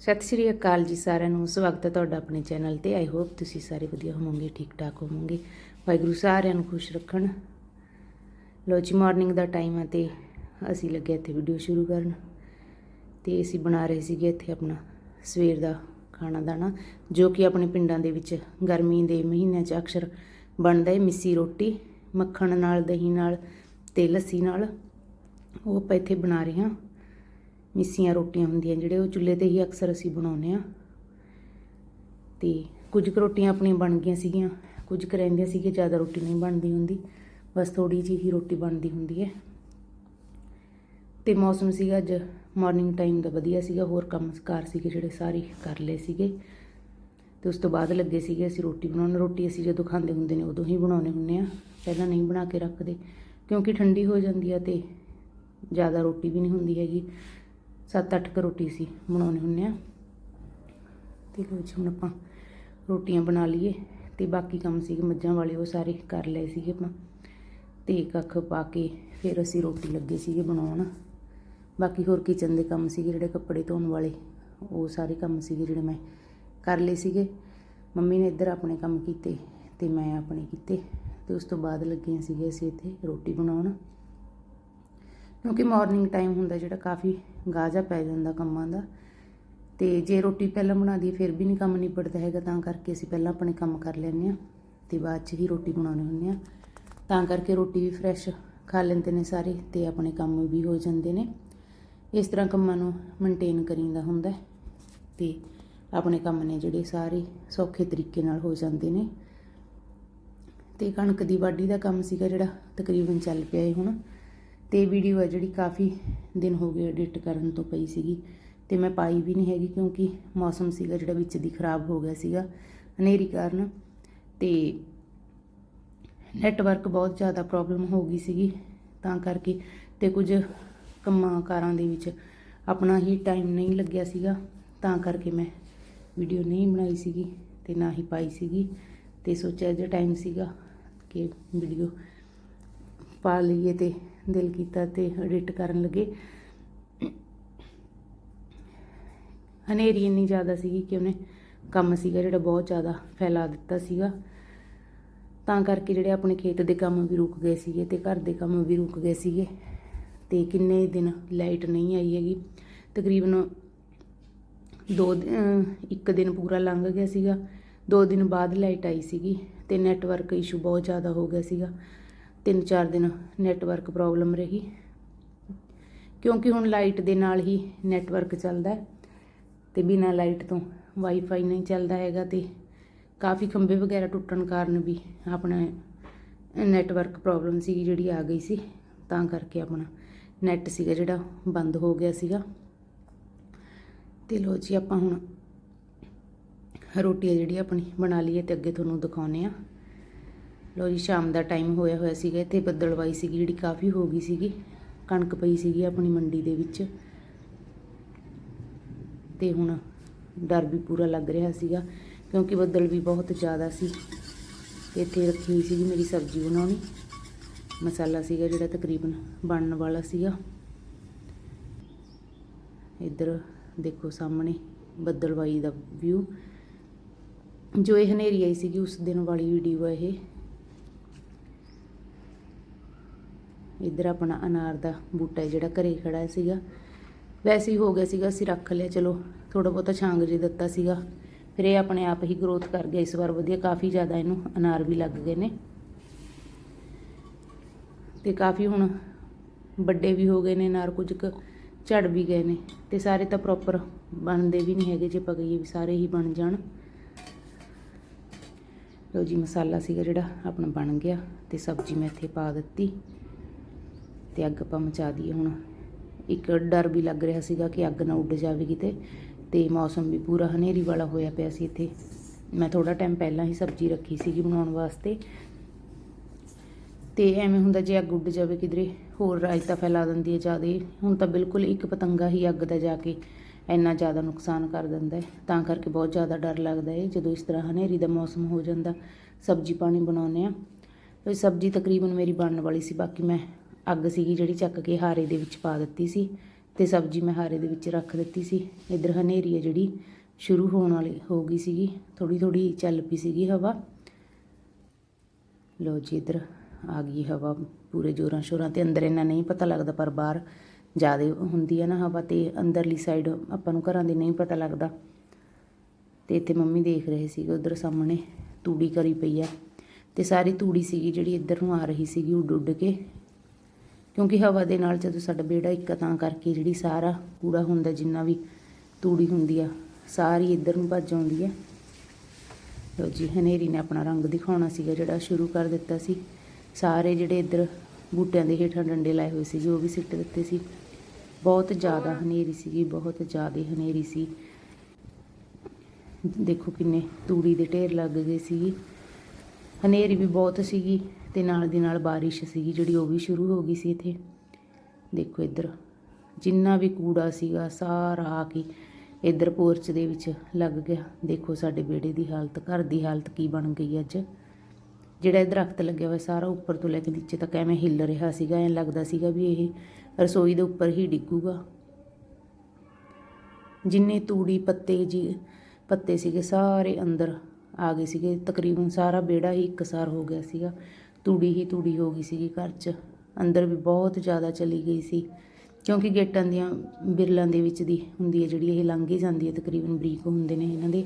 ਸਤਿ ਸ਼੍ਰੀ ਅਕਾਲ ਜੀ ਸਾਰਿਆਂ ਨੂੰ। ਸਵਾਗਤ ਹੈ ਤੁਹਾਡਾ ਆਪਣੇ ਚੈਨਲ ਤੇ। ਆਈ ਹੋਪ ਤੁਸੀਂ ਸਾਰੇ ਵਧੀਆ ਹੋਵੋਗੇ ਠੀਕ ਠਾਕ ਹੋਵੋਗੇ। ਵਾਹਿਗੁਰੂ ਸਾਰਿਆਂ ਨੂੰ ਖੁਸ਼ ਰੱਖਣ। ਲੋ ਜੀ ਮਾਰਨਿੰਗ ਦਾ ਟਾਈਮ ਆ ਤੇ ਅਸੀਂ ਲੱਗੇ ਇੱਥੇ ਵੀਡੀਓ ਸ਼ੁਰੂ ਕਰਨ। ਤੇ ਅਸੀਂ ਬਣਾ ਰਹੇ ਸੀਗੇ ਇੱਥੇ ਆਪਣਾ ਸਵੇਰ ਦਾ ਖਾਣਾ ਦਾਣਾ ਜੋ ਕਿ ਆਪਣੇ ਪਿੰਡਾਂ ਦੇ ਵਿੱਚ ਗਰਮੀ ਦੇ ਮਹੀਨਿਆਂ 'ਚ ਅਕਸਰ ਬਣਦਾ ਹੈ। ਮਿੱਸੀ ਰੋਟੀ, ਮੱਖਣ ਨਾਲ, ਦਹੀਂ ਨਾਲ ਤੇ ਲੱਸੀ ਨਾਲ। ਉਹ ਆਪਾਂ ਇੱਥੇ ਬਣਾ ਰਹੇ ਹਾਂ। ਮਿੱਸੀਆਂ ਰੋਟੀਆਂ ਹੁੰਦੀਆਂ, ਜਿਹੜੇ ਉਹ ਚੁੱਲ੍ਹੇ ਤੇ ਹੀ ਅਕਸਰ ਅਸੀਂ ਬਣਾਉਂਦੇ ਆ ਤੇ ਕੁਝ ਕੁ ਰੋਟੀਆਂ ਆਪਣੀਆਂ ਬਣ ਗਈਆਂ ਸੀਗੀਆਂ, ਕੁਝ ਕੁ ਰਹਿੰਦੀਆਂ ਸੀਗੀਆਂ, ਜ਼ਿਆਦਾ ਰੋਟੀ ਨਹੀਂ ਬਣਦੀ ਹੁੰਦੀ, ਬਸ ਥੋੜੀ ਜਿਹੀ ਹੀ ਰੋਟੀ ਬਣਦੀ ਹੁੰਦੀ ਹੈ। ਤੇ ਮੌਸਮ ਸੀਗਾ ਅੱਜ ਮਾਰਨਿੰਗ ਟਾਈਮ ਦਾ ਵਧੀਆ ਸੀਗਾ, ਹੋਰ ਕੰਮ ਕਾਰ ਸੀਗੇ ਜਿਹੜੇ ਸਾਰੇ ਕਰ ਲਏ ਸੀਗੇ। ਤੇ ਉਸ ਤੋਂ ਬਾਅਦ ਲੱਗੇ ਸੀਗੇ ਅਸੀਂ ਰੋਟੀ ਬਣਾਉਣ, ਰੋਟੀ ਅਸੀਂ ਜਦੋਂ ਖਾਂਦੇ ਹੁੰਦੇ ਨੇ ਉਦੋਂ ਹੀ ਬਣਾਉਣੇ ਹੁੰਦੇ ਆ ਪਹਿਲਾਂ ਨਹੀਂ ਬਣਾ ਕੇ ਰੱਖਦੇ, ਕਿਉਂਕਿ ਠੰਡੀ ਹੋ ਜਾਂਦੀ ਆ ਤੇ ਜ਼ਿਆਦਾ ਰੋਟੀ ਵੀ ਨਹੀਂ ਹੁੰਦੀ ਹੈਗੀ। 7-8 ਕ ਰੋਟੀ ਸੀ ਬਣਾਉਣੇ ਹੁੰਦੇ ਆ। ਤੇ ਲੋ ਜੀ, ਹੁਣ ਆਪਾਂ ਰੋਟੀਆਂ ਬਣਾ ਲਈਏ ਤੇ ਬਾਕੀ ਕੰਮ ਸੀਗੇ, ਮੱਝਾਂ ਵਾਲੇ ਉਹ ਸਾਰੇ ਕਰ ਲਏ ਸੀਗੇ ਆਪਾਂ। ਤੇ ਕੱਖ ਪਾ ਕੇ ਫਿਰ ਅਸੀਂ ਰੋਟੀ ਲੱਗੇ ਸੀਗੇ ਬਣਾਉਣ। ਬਾਕੀ ਹੋਰ ਕਿਚਨ ਦੇ ਕੰਮ ਸੀਗੇ ਜਿਹੜੇ ਕੱਪੜੇ ਧੋਣ ਵਾਲੇ, ਉਹ ਸਾਰੇ ਕੰਮ ਸੀਗੇ ਜਿਹੜੇ ਮੈਂ ਕਰ ਲਏ ਸੀਗੇ। ਮੰਮੀ ਨੇ ਇੱਧਰ ਆਪਣੇ ਕੰਮ ਕੀਤੇ ਤੇ ਮੈਂ ਆਪਣੇ ਕੀਤੇ। ਤੇ ਉਸ ਤੋਂ ਬਾਅਦ ਲੱਗੀਆਂ ਸੀਗੇ ਅਸੀਂ ਇੱਥੇ ਰੋਟੀ ਬਣਾਉਣ। ਕਿਉਂਕਿ ਮਾਰਨਿੰਗ ਟਾਈਮ ਹੁੰਦਾ ਜਿਹੜਾ ਕਾਫੀ ਗਾਜਾ ਪੈ ਜਾਂਦਾ ਕੰਮਾਂ ਦਾ। ਤੇ ਜੇ ਰੋਟੀ ਪਹਿਲਾਂ ਬਣਾ ਦੀ ਫਿਰ ਵੀ ਨਹੀਂ ਕੰਮ ਨਿਬੜਦਾ ਹੈਗਾ, ਤਾਂ ਕਰਕੇ ਅਸੀਂ ਪਹਿਲਾਂ ਆਪਣੇ ਕੰਮ ਕਰ ਲੈਂਦੇ ਆ ਤੇ ਬਾਅਦ 'ਚ ਹੀ ਰੋਟੀ ਬਣਾਉਣੀ ਹੁੰਦੀ ਆ ਤਾਂ ਕਰਕੇ ਰੋਟੀ ਵੀ ਫਰੈਸ਼ ਖਾ ਲੈਂਦੇ ਨੇ ਸਾਰੇ ਤੇ ਆਪਣੇ ਕੰਮ ਵੀ ਹੋ ਜਾਂਦੇ ਨੇ। ਇਸ ਤਰ੍ਹਾਂ ਕੰਮਾਂ ਨੂੰ ਮੇਨਟੇਨ ਕਰੀਂਦਾ ਹੁੰਦਾ ਹੈ ਤੇ ਆਪਣੇ ਕੰਮ ਨੇ ਜਿਹੜੇ ਸਾਰੇ ਸੌਖੇ ਤਰੀਕੇ ਨਾਲ ਹੋ ਜਾਂਦੇ ਨੇ। ਤੇ ਕਣਕ ਦੀ ਵਾਢੀ ਦਾ ਕੰਮ ਸੀਗਾ ਜਿਹੜਾ ਤਕਰੀਬਨ ਚੱਲ ਪਿਆ ਹੈ ਹੁਣ। ਤੇ ਵੀਡੀਓ ਹੈ ਜਿਹੜੀ ਕਾਫੀ ਦਿਨ ਹੋ ਗਏ ਐਡਿਟ ਕਰਨ ਤੋਂ ਪਈ ਸੀਗੀ ਤੇ ਮੈਂ ਪਾਈ ਵੀ ਨਹੀਂ ਹੈਗੀ ਕਿਉਂਕਿ ਮੌਸਮ ਸੀਗਾ ਜਿਹੜਾ ਵਿੱਚ ਦੀ ਖਰਾਬ ਹੋ ਗਿਆ ਸੀਗਾ, ਹਨੇਰੀ ਕਾਰਨ ਤੇ ਨੈਟਵਰਕ ਬਹੁਤ ਜ਼ਿਆਦਾ ਪ੍ਰੋਬਲਮ ਹੋ ਗਈ ਸੀਗੀ, ਤਾਂ ਕਰਕੇ ਤੇ ਕੁਝ ਕੰਮਾਂ ਕਾਰਾਂ ਦੇ ਵਿੱਚ ਆਪਣਾ ਹੀ ਟਾਈਮ ਨਹੀਂ ਲੱਗਿਆ ਸੀਗਾ, ਤਾਂ ਕਰਕੇ ਮੈਂ ਵੀਡੀਓ ਨਹੀਂ ਬਣਾਈ ਸੀਗੀ ਤੇ ਨਾ ਹੀ ਪਾਈ ਸੀਗੀ ਤੇ ਸੋਚਿਆ ਜੇ ਟਾਈਮ ਸੀਗਾ ਕਿ ਵੀਡੀਓ ਪਾ ਲਈਏ ਤੇ ਦਿਲ ਕੀਤਾ ਤੇ ਐਡਿਟ ਕਰਨ ਲੱਗੇ। ਹਨੇਰੀ ਇੰਨੀ ਜ਼ਿਆਦਾ ਸੀਗੀ ਕਿ ਉਹਨੇ ਕੰਮ ਸੀਗਾ ਜਿਹੜਾ ਬਹੁਤ ਜ਼ਿਆਦਾ ਫੈਲਾ ਦਿੱਤਾ ਸੀਗਾ। ਤਾਂ ਕਰਕੇ ਜਿਹੜੇ ਆਪਣੇ ਖੇਤ ਦੇ ਕੰਮ ਵੀ ਰੁਕ ਗਏ ਸੀਗੇ ਤੇ ਘਰ ਦੇ ਕੰਮ ਵੀ ਰੁਕ ਗਏ ਸੀਗੇ। ਤੇ ਕਿੰਨੇ ਦਿਨ ਲਾਈਟ ਨਹੀਂ ਆਈ ਹੈਗੀ। ਤਕਰੀਬਨ ਦੋ ਦਿ- ਇੱਕ ਦਿਨ ਪੂਰਾ ਲੰਘ ਗਿਆ ਸੀਗਾ। ਦੋ ਦਿਨ ਬਾਅਦ ਲਾਈਟ ਆਈ ਸੀਗੀ ਤੇ ਨੈਟਵਰਕ ਇਸ਼ੂ ਬਹੁਤ ਜ਼ਿਆਦਾ ਹੋ ਗਿਆ ਸੀਗਾ। ਤਿੰਨ ਚਾਰ ਦਿਨ ਨੈਟਵਰਕ ਪ੍ਰੋਬਲਮ ਰਹੀ। ਕਿਉਂਕਿ ਹੁਣ ਲਾਈਟ ਦੇ ਨਾਲ ਹੀ ਨੈਟਵਰਕ ਚੱਲਦਾ ਹੈ ਤੇ ਬਿਨਾਂ ਲਾਈਟ ਤੋਂ ਵਾਈਫਾਈ ਨਹੀਂ ਚੱਲਦਾ ਹੈਗਾ ਤੇ ਕਾਫੀ ਖੰਭੇ ਵਗੈਰਾ ਟੁੱਟਣ ਕਾਰਨ ਵੀ ਆਪਣਾ ਨੈਟਵਰਕ ਪ੍ਰੋਬਲਮ ਸੀ ਜਿਹੜੀ ਆ ਗਈ ਸੀ। ਤਾਂ ਕਰਕੇ ਆਪਣਾ ਨੈਟ ਸੀਗਾ ਜਿਹੜਾ, ਬੰਦ ਹੋ ਗਿਆ ਸੀਗਾ। ਤੇ ਲੋ ਜੀ, ਆਪਾਂ ਹੁਣ ਰੋਟੀ ਆ ਜਿਹੜੀ ਆਪਣੀ ਬਣਾ ਲਈਏ ਤੇ ਅੱਗੇ ਤੁਹਾਨੂੰ ਦਿਖਾਉਨੇ ਆ ਲੋ ਜੀ, ਸ਼ਾਮ ਦਾ ਟਾਈਮ ਹੋਇਆ ਹੋਇਆ ਸੀਗਾ, ਇੱਥੇ ਬੱਦਲਵਾਈ ਸੀਗੀ, ਜਿਹੜੀ ਕਾਫੀ ਹੋ ਗਈ ਸੀਗੀ, ਕਣਕ ਪਈ ਸੀਗੀ ਆਪਣੀ ਮੰਡੀ ਦੇ ਵਿੱਚ। ਤੇ ਹੁਣ ਡਰ ਵੀ ਪੂਰਾ ਲੱਗ ਰਿਹਾ ਸੀਗਾ, ਕਿਉਂਕਿ ਬੱਦਲ ਵੀ ਬਹੁਤ ਜ਼ਿਆਦਾ ਸੀ। ਤੇ ਇੱਥੇ ਰੱਖੀ ਹੋਈ ਸੀਗੀ ਮੇਰੀ ਸਬਜ਼ੀ ਬਣਾਉਣੀ। ਮਸਾਲਾ ਸੀਗਾ ਜਿਹੜਾ ਤਕਰੀਬਨ ਬਣਨ ਵਾਲਾ ਸੀਗਾ। ਇੱਧਰ ਦੇਖੋ ਸਾਹਮਣੇ ਬੱਦਲਵਾਈ ਦਾ ਵਿਊ ਜੋ ਇਹ ਹਨੇਰੀ ਆਈ ਸੀਗੀ, ਉਸ ਦਿਨ ਵਾਲੀ ਵੀਡੀਓ ਹੈ ਇਹ। ਇੱਧਰ ਆਪਣਾ ਅਨਾਰ ਦਾ ਬੂਟਾ ਜਿਹੜਾ ਘਰੇ ਖੜਾ ਸੀਗਾ। ਵੈਸੇ ਹੀ ਹੋ ਗਿਆ ਸੀਗਾ, ਅਸੀਂ ਰੱਖ ਲਿਆ, ਚਲੋ ਥੋੜਾ ਬਹੁਤਾ ਛਾਂਗ ਜੇ ਦਿੱਤਾ ਸੀਗਾ। ਫਿਰ ਇਹ ਆਪਣੇ ਆਪ ਹੀ ਗਰੋਥ ਕਰ ਗਿਆ, ਇਸ ਵਾਰ ਵਧੀਆ, ਕਾਫੀ ਜ਼ਿਆਦਾ ਇਹਨੂੰ ਅਨਾਰ ਵੀ ਲੱਗ ਗਏ ਨੇ। ਤੇ ਕਾਫੀ ਹੁਣ ਵੱਡੇ ਵੀ ਹੋ ਗਏ ਨੇ, ਅਨਾਰ ਕੁਝ ਕੁ ਝੜ ਵੀ ਗਏ ਨੇ। ਤੇ ਸਾਰੇ ਤਾਂ ਪ੍ਰੋਪਰ ਬਣਦੇ ਵੀ ਨਹੀਂ ਹੈਗੇ, ਜੇ ਆਪਾਂ ਕਹੀਏ ਵੀ ਸਾਰੇ ਹੀ ਬਣ ਜਾਣ। ਲੋ ਜੀ, ਮਸਾਲਾ ਸੀਗਾ ਜਿਹੜਾ ਆਪਣਾ ਬਣ ਗਿਆ ਤੇ ਸਬਜ਼ੀ ਮੈਂ ਇੱਥੇ ਪਾ ਦਿੱਤੀ। ਤੇ ਅੱਗ ਆਪਾਂ ਮਚਾ ਦਈਏ ਹੁਣ। ਇੱਕ ਡਰ ਵੀ ਲੱਗ ਰਿਹਾ ਸੀਗਾ ਕਿ ਅੱਗ ਨਾ ਉੱਡ ਜਾਵੇ ਕਿਤੇ ਤੇ ਮੌਸਮ ਵੀ ਪੂਰਾ ਹਨੇਰੀ ਵਾਲਾ ਹੋਇਆ ਪਿਆ ਸੀ ਇੱਥੇ। ਮੈਂ ਥੋੜਾ ਟਾਈਮ ਪਹਿਲਾਂ ਹੀ ਸਬਜ਼ੀ ਰੱਖੀ ਸੀਗੀ ਬਣਾਉਣ ਵਾਸਤੇ। ਤੇ ਐਵੇਂ ਹੁੰਦਾ ਜੇ ਅੱਗ ਉੱਡ ਜਾਵੇ ਕਿਧਰੇ, ਹੋਰ ਰਾਇਤਾ ਫੈਲਾ ਦਿੰਦੀ ਹੈ ਜ਼ਿਆਦਾ। ਹੁਣ ਤਾਂ ਬਿਲਕੁਲ ਇੱਕ ਪਤੰਗਾ ਹੀ ਅੱਗ ਦਾ ਜਾ ਕੇ ਇੰਨਾ ਜ਼ਿਆਦਾ ਨੁਕਸਾਨ ਕਰ ਦਿੰਦਾ ਹੈ। ਤਾਂ ਕਰਕੇ ਬਹੁਤ ਜ਼ਿਆਦਾ ਡਰ ਲੱਗਦਾ ਹੈ ਜਦੋਂ ਇਸ ਤਰ੍ਹਾਂ ਹਨੇਰੀ ਦਾ ਮੌਸਮ ਹੋ ਜਾਂਦਾ। ਸਬਜ਼ੀ ਪਾਣੀ ਬਣਾਉਂਦੇ ਆ ਸਬਜ਼ੀ ਤਕਰੀਬਨ ਮੇਰੀ ਬਣਨ ਵਾਲੀ ਸੀ, ਬਾਕੀ ਮੈਂ ਅੱਗ ਸੀਗੀ ਜਿਹੜੀ ਚੱਕ ਕੇ ਹਾਰੇ ਦੇ ਵਿੱਚ ਪਾ ਦਿੱਤੀ ਸੀ ਤੇ ਸਬਜ਼ੀ ਮੈਂ ਹਾਰੇ ਦੇ ਵਿੱਚ ਰੱਖ ਦਿੱਤੀ ਸੀ। ਇੱਧਰ ਹਨੇਰੀ ਹੈ ਜਿਹੜੀ ਸ਼ੁਰੂ ਹੋਣ ਵਾਲੀ ਹੋ ਗਈ ਸੀਗੀ। ਥੋੜੀ ਥੋੜੀ ਚੱਲ ਪਈ ਸੀਗੀ ਹਵਾ। ਲੋ ਜੀ ਇੱਧਰ ਆ ਗਈ ਹਵਾ ਪੂਰੇ ਜੋਰਾਂ ਸ਼ੋਰਾਂ ਤੇ ਅੰਦਰ ਇੰਨਾ ਨਹੀਂ ਪਤਾ ਲੱਗਦਾ ਪਰ ਬਾਹਰ ਜ਼ਿਆਦਾ ਹੁੰਦੀ ਹੈ ਨਾ ਹਵਾ ਤੇ ਅੰਦਰਲੀ ਸਾਈਡ ਆਪਾਂ ਨੂੰ ਘਰਾਂ ਦੀ ਨਹੀਂ ਪਤਾ ਲੱਗਦਾ। ਤੇ ਇੱਥੇ ਮੰਮੀ ਦੇਖ ਰਹੇ ਸੀਗੇ ਉਧਰ ਸਾਹਮਣੇ ਤੂੜੀ ਕਰੀ ਪਈ ਆ। ਤੇ ਸਾਰੀ ਤੂੜੀ ਸੀਗੀ ਜਿਹੜੀ ਇੱਧਰ ਨੂੰ ਆ ਰਹੀ ਸੀਗੀ ਉੱਡ ਉੱਡ ਕੇ। ਕਿਉਂਕਿ ਹਵਾ ਦੇ ਨਾਲ ਜਦੋਂ ਸਾਡਾ ਬੇੜਾ ਇੱਕ ਤਾਂ ਕਰਕੇ ਜਿਹੜੀ ਸਾਰਾ ਕੂੜਾ ਹੁੰਦਾ ਜਿੰਨਾ ਵੀ ਤੂੜੀ ਹੁੰਦੀ ਆ, ਸਾਰੀ ਇੱਧਰ ਨੂੰ ਭੱਜ ਆਉਂਦੀ ਹੈ ਲੋ ਜੀ, ਹਨੇਰੀ ਨੇ ਆਪਣਾ ਰੰਗ ਦਿਖਾਉਣਾ ਸੀਗਾ ਜਿਹੜਾ ਸ਼ੁਰੂ ਕਰ ਦਿੱਤਾ ਸੀ। ਸਾਰੇ ਜਿਹੜੇ ਇੱਧਰ ਬੂਟਿਆਂ ਦੇ ਹੇਠਾਂ ਡੰਡੇ ਲਾਏ ਹੋਏ ਸੀਗੇ, ਉਹ ਵੀ ਸਿੱਟ ਦਿੱਤੇ ਸੀ। ਬਹੁਤ ਜ਼ਿਆਦਾ ਹਨੇਰੀ ਸੀਗੀ, ਬਹੁਤ ਜ਼ਿਆਦਾ ਹਨੇਰੀ ਸੀ। ਦੇਖੋ ਕਿੰਨੇ ਤੂੜੀ ਦੇ ਢੇਰ ਲੱਗ ਗਏ ਸੀ ਹਨੇਰੀ ਵੀ ਬਹੁਤ ਸੀਗੀ। ਤੇ ਨਾਲ ਦੀ ਨਾਲ ਬਾਰਿਸ਼ ਸੀਗੀ, ਜਿਹੜੀ ਉਹ ਵੀ ਸ਼ੁਰੂ ਹੋ ਗਈ ਸੀ ਇੱਥੇ। ਦੇਖੋ ਇੱਧਰ, ਜਿੰਨਾ ਵੀ ਕੂੜਾ ਸੀਗਾ, ਸਾਰਾ ਆ ਕੇ ਇੱਧਰ ਪੋਰਚ ਦੇ ਵਿੱਚ ਲੱਗ ਗਿਆ। ਦੇਖੋ ਸਾਡੇ ਬੇੜੇ ਦੀ ਹਾਲਤ, ਘਰ ਦੀ ਹਾਲਤ ਕੀ ਬਣ ਗਈ ਅੱਜ। ਜਿਹੜਾ ਇਹ ਦਰਖਤ ਲੱਗਿਆ ਹੋਇਆ ਸਾਰਾ ਉੱਪਰ ਤੋਂ ਲੈ ਕੇ ਨੀਚੇ ਤੱਕ ਐਵੇਂ ਹਿੱਲ ਰਿਹਾ ਸੀਗਾ, ਐਂ ਲੱਗਦਾ ਸੀਗਾ ਵੀ ਇਹ ਰਸੋਈ ਦੇ ਉੱਪਰ ਹੀ ਡਿੱਗੂਗਾ। ਜਿੰਨੇ ਤੂੜੀ ਪੱਤੇ ਜੀ, ਪੱਤੇ ਸੀਗੇ, ਸਾਰੇ ਅੰਦਰ ਆ ਗਏ ਸੀਗੇ। ਤਕਰੀਬਨ ਸਾਰਾ ਬੇੜਾ ਹੀ ਇੱਕਸਾਰ ਹੋ ਗਿਆ ਸੀਗਾ। ਤੂੜੀ ਹੀ ਤੂੜੀ ਹੋ ਗਈ ਸੀਗੀ ਘਰ 'ਚ। ਅੰਦਰ ਵੀ ਬਹੁਤ ਜ਼ਿਆਦਾ ਚਲੀ ਗਈ ਸੀ। ਕਿਉਂਕਿ ਗੇਟਾਂ ਦੀਆਂ ਬਿਰਲਾਂ ਦੇ ਵਿੱਚ ਦੀ ਹੁੰਦੀ ਹੈ ਜਿਹੜੀ, ਇਹ ਲੰਘ ਹੀ ਜਾਂਦੀ ਹੈ ਤਕਰੀਬਨ ਬਰੀਕ ਹੁੰਦੇ ਨੇ ਇਹਨਾਂ ਦੇ।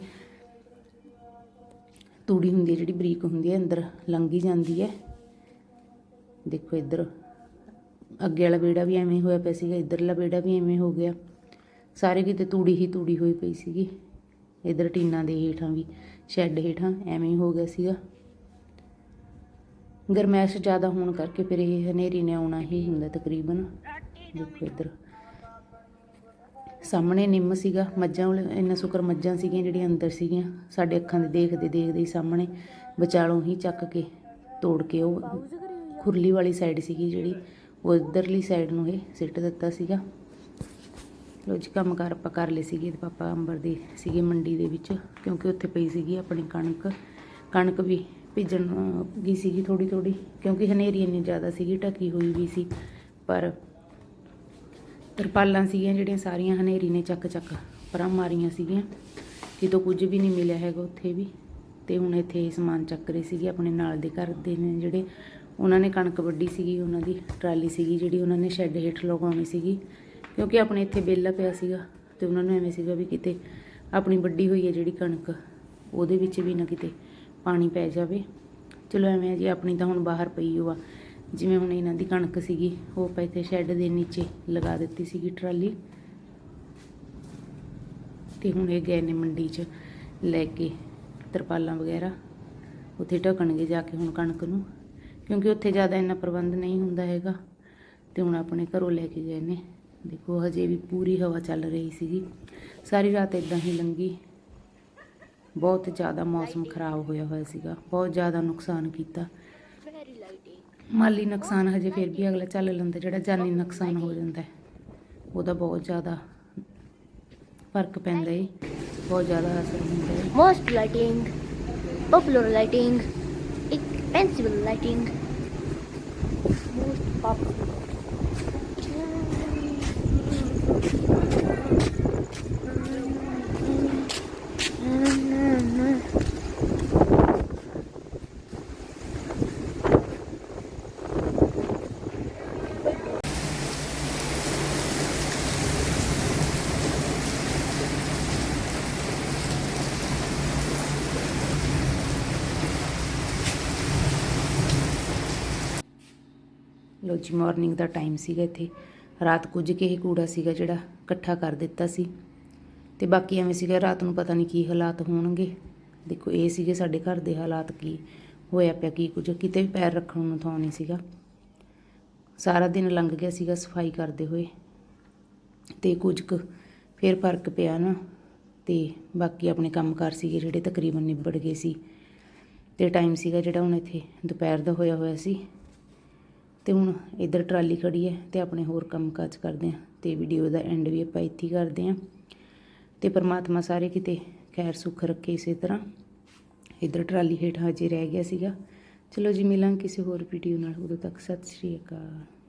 ਤੂੜੀ ਹੁੰਦੀ ਹੈ ਜਿਹੜੀ ਬਰੀਕ ਹੁੰਦੀ ਹੈ, ਅੰਦਰ ਲੰਘ ਹੀ ਜਾਂਦੀ ਹੈ। ਦੇਖੋ ਇੱਧਰ, ਅੱਗੇ ਵਾਲਾ ਬੇੜਾ ਵੀ ਐਵੇਂ ਹੋਇਆ ਪਿਆ ਸੀਗਾ, ਇੱਧਰਲਾ ਬੇੜਾ ਵੀ ਐਵੇਂ ਹੋ ਗਿਆ। ਸਾਰੇ ਕਿਤੇ ਤੂੜੀ ਹੀ ਤੂੜੀ ਹੋਈ ਪਈ ਸੀਗੀ। ਇੱਧਰ ਟੀਨਾਂ ਦੇ ਹੇਠਾਂ ਵੀ, ਸ਼ੈੱਡ ਹੇਠਾਂ ਐਵੇਂ ਹੀ ਹੋ ਗਿਆ ਸੀਗਾ। ਗਰਮੈਸ਼ ਜ਼ਿਆਦਾ ਹੋਣ ਕਰਕੇ ਫਿਰ ਇਹ ਹਨੇਰੀ ਨੇ ਆਉਣਾ ਹੀ ਹੁੰਦਾ ਤਕਰੀਬਨ। ਦੇਖੋ ਇੱਧਰ। ਸਾਹਮਣੇ ਨਿੰਮ ਸੀਗਾ, ਮੱਝਾਂ ਵਾਲੇ, ਇੰਨਾ ਸ਼ੁਕਰ ਮੱਝਾਂ ਸੀਗੀਆਂ ਜਿਹੜੀਆਂ ਅੰਦਰ ਸੀਗੀਆਂ। ਸਾਡੇ ਅੱਖਾਂ ਦੇ ਦੇਖਦੇ ਦੇਖਦੇ ਹੀ ਸਾਹਮਣੇ ਵਿਚਾਲੋਂ ਹੀ ਚੱਕ ਕੇ ਤੋੜ ਕੇ ਉਹ ਖੁਰਲੀ ਵਾਲੀ ਸਾਈਡ ਸੀਗੀ ਜਿਹੜੀ, ਉਹ ਇੱਧਰਲੀ ਸਾਈਡ ਨੂੰ ਇਹ ਸਿੱਟ ਦਿੱਤਾ ਸੀਗਾ। ਲੋ ਜੀ ਕੰਮ ਕਾਰ ਆਪਾਂ ਕਰ ਲਏ ਸੀਗੇ ਤੇ ਪਾਪਾ ਅੰਬਰ ਦੇ ਸੀਗੇ ਮੰਡੀ ਦੇ ਵਿੱਚ, ਕਿਉਂਕਿ ਉੱਥੇ ਪਈ ਸੀਗੀ ਆਪਣੀ ਕਣਕ। ਕਣਕ ਵੀ ਭਿੱਜਣ ਗਈ ਸੀਗੀ ਥੋੜੀ ਥੋੜੀ ਕਿਉਂਕਿ ਹਨੇਰੀ ਇੰਨੀ ਜ਼ਿਆਦਾ ਸੀਗੀ, ਢੱਕੀ ਹੋਈ ਵੀ ਸੀ। ਪਰ ਤਰਪਾਲਾਂ ਸੀਗੀਆਂ ਜਿਹੜੀਆਂ ਸਾਰੀਆਂ, ਹਨੇਰੀ ਨੇ ਚੱਕ ਚੱਕ ਪਰਾਂ ਮਾਰੀਆਂ ਸੀਗੀਆਂ। ਕਿਤੋਂ ਕੁਝ ਵੀ ਨਹੀਂ ਮਿਲਿਆ ਹੈਗਾ ਉੱਥੇ ਵੀ। ਤੇ ਹੁਣ ਇੱਥੇ ਇਹ ਸਮਾਨ ਚੱਕ ਰਹੇ ਸੀਗੇ, ਆਪਣੇ ਨਾਲ ਦੇ ਘਰ ਦੇ ਨੇ ਜਿਹੜੇ। ਉਹਨਾਂ ਨੇ ਕਣਕ ਵੱਢੀ ਸੀਗੀ, ਉਹਨਾਂ ਦੀ ਟਰਾਲੀ ਸੀਗੀ ਜਿਹੜੀ ਉਹਨਾਂ ਨੇ ਸ਼ੈੱਡ ਹੇਠ ਲਗਾਉਣੀ ਸੀਗੀ। ਕਿਉਂਕਿ ਆਪਣੇ ਇੱਥੇ ਬੇਲਾ ਪਿਆ ਸੀਗਾ, ਤੇ ਉਹਨਾਂ ਨੂੰ ਐਵੇਂ ਸੀਗਾ ਵੀ ਕਿਤੇ ਆਪਣੀ ਵੱਡੀ ਹੋਈ ਹੈ ਜਿਹੜੀ ਕਣਕ, ਉਹਦੇ ਵਿੱਚ ਵੀ ਨਾ ਕਿਤੇ ਪਾਣੀ ਪੈ ਜਾਵੇ। ਚਲੋ ਐਵੇਂ ਜੀ, ਆਪਣੀ ਤਾਂ ਹੁਣ ਬਾਹਰ ਪਈ ਹੋਆ ਜਿਵੇਂ ਹੁਣ ਇਹਨਾਂ ਦੀ ਕਣਕ ਸੀਗੀ, ਉਹ ਆਪਾਂ ਇੱਥੇ ਸ਼ੈੱਡ ਦੇ ਨੀਚੇ ਲਗਾ ਦਿੱਤੀ ਸੀਗੀ ਟਰਾਲੀ। ਤੇ ਹੁਣ ਇਹ ਗਏ ਨੇ ਮੰਡੀ 'ਚ ਲੈ ਕੇ, ਤਰਪਾਲਾਂ ਵਗੈਰਾ। ਉੱਥੇ ਢਕਣਗੇ ਜਾ ਕੇ ਹੁਣ ਕਣਕ ਨੂੰ, ਕਿਉਂਕਿ ਉੱਥੇ ਜ਼ਿਆਦਾ ਇੰਨਾ ਪ੍ਰਬੰਧ ਨਹੀਂ ਹੁੰਦਾ ਹੈਗਾ। ਤੇ ਹੁਣ ਆਪਣੇ ਘਰੋਂ ਲੈ ਕੇ ਗਏ ਨੇ। ਦੇਖੋ, ਹਜੇ ਵੀ ਪੂਰੀ ਹਵਾ ਚੱਲ ਰਹੀ ਸੀਗੀ। ਸਾਰੀ ਰਾਤ ਇਦਾਂ ਹੀ ਲੰਗੀ ਬਹੁਤ ਜ਼ਿਆਦਾ ਮੌਸਮ ਖਰਾਬ ਹੋਇਆ ਹੋਇਆ ਸੀਗਾ ਬਹੁਤ ਜ਼ਿਆਦਾ ਨੁਕਸਾਨ ਕੀਤਾ ਮਾਲੀ ਨੁਕਸਾਨ ਹਜੇ ਫਿਰ ਵੀ ਅਗਲਾ ਚੱਲ ਲੈਂਦਾ ਜਿਹੜਾ ਜਾਨੀ ਨੁਕਸਾਨ ਹੋ ਜਾਂਦਾ ਉਹਦਾ ਬਹੁਤ ਜ਼ਿਆਦਾ ਫ਼ਰਕ ਪੈਂਦਾ ਹੈ ਬਹੁਤ ਜ਼ਿਆਦਾ ਅਸਰ ਹੁੰਦਾ ਹੈ Most lighting, popular lighting, expensive lighting, most popular. ਲੋ ਜੀ ਮਾਰਨਿੰਗ ਦਾ ਟਾਈਮ ਸੀਗਾ ਇੱਥੇ। ਰਾਤ ਕੁਝ ਕੇ ਹੀ ਕੂੜਾ ਸੀਗਾ ਜਿਹੜਾ ਇਕੱਠਾ ਕਰ ਦਿੱਤਾ ਸੀ। ਤੇ ਬਾਕੀ ਐਵੇਂ ਸੀਗਾ, ਰਾਤ ਨੂੰ ਪਤਾ ਨਹੀਂ ਕੀ ਹਾਲਾਤ ਹੋਣਗੇ। ਦੇਖੋ, ਇਹ ਸੀਗੇ ਸਾਡੇ ਘਰ ਦੇ ਹਾਲਾਤ, ਕੀ ਹੋਇਆ ਪਿਆ, ਕੀ ਕੁਝ। ਕਿਤੇ ਵੀ ਪੈਰ ਰੱਖਣ ਨੂੰ ਥਾਂ ਨਹੀਂ ਸੀਗਾ। ਸਾਰਾ ਦਿਨ ਲੰਘ ਗਿਆ ਸੀਗਾ ਸਫ਼ਾਈ ਕਰਦੇ ਹੋਏ। ਤੇ ਕੁਝ ਕੁ ਫਿਰ ਫ਼ਰਕ ਪਿਆ ਨਾ। ਤੇ ਬਾਕੀ ਆਪਣੇ ਕੰਮਕਾਰ ਸੀਗੇ ਜਿਹੜੇ ਤਕਰੀਬਨ ਨਿਬੜ ਗਏ ਸੀ। ਤੇ ਟਾਈਮ ਸੀਗਾ ਜਿਹੜਾ ਹੁਣ ਇੱਥੇ ਦੁਪਹਿਰ ਦਾ ਹੋਇਆ ਹੋਇਆ ਸੀ। ਤੇ ਹੁਣ ਇੱਧਰ ਟਰਾਲੀ ਖੜੀ ਹੈ ਤੇ ਆਪਣੇ ਹੋਰ ਕੰਮਕਾਜ ਕਰਦੇ ਹਾਂ ਤੇ ਵੀਡੀਓ ਦਾ ਐਂਡ ਵੀ ਆਪਾਂ ਇੱਥੇ ਕਰਦੇ ਹਾਂ। ਤੇ ਪਰਮਾਤਮਾ ਸਾਰੇ ਕਿਤੇ ਖੈਰ ਸੁੱਖ ਰੱਖੇ ਇਸੇ ਤਰ੍ਹਾਂ। ਇੱਧਰ ਟਰਾਲੀ ਹੇਠ ਹਜੇ ਰਹਿ ਗਿਆ ਸੀਗਾ। ਚਲੋ ਜੀ, ਮਿਲਾਂਗੇ ਕਿਸੇ ਹੋਰ ਵੀਡੀਓ ਨਾਲ। ਉਦੋਂ ਤੱਕ ਸਤਿ ਸ਼੍ਰੀ ਅਕਾਲ।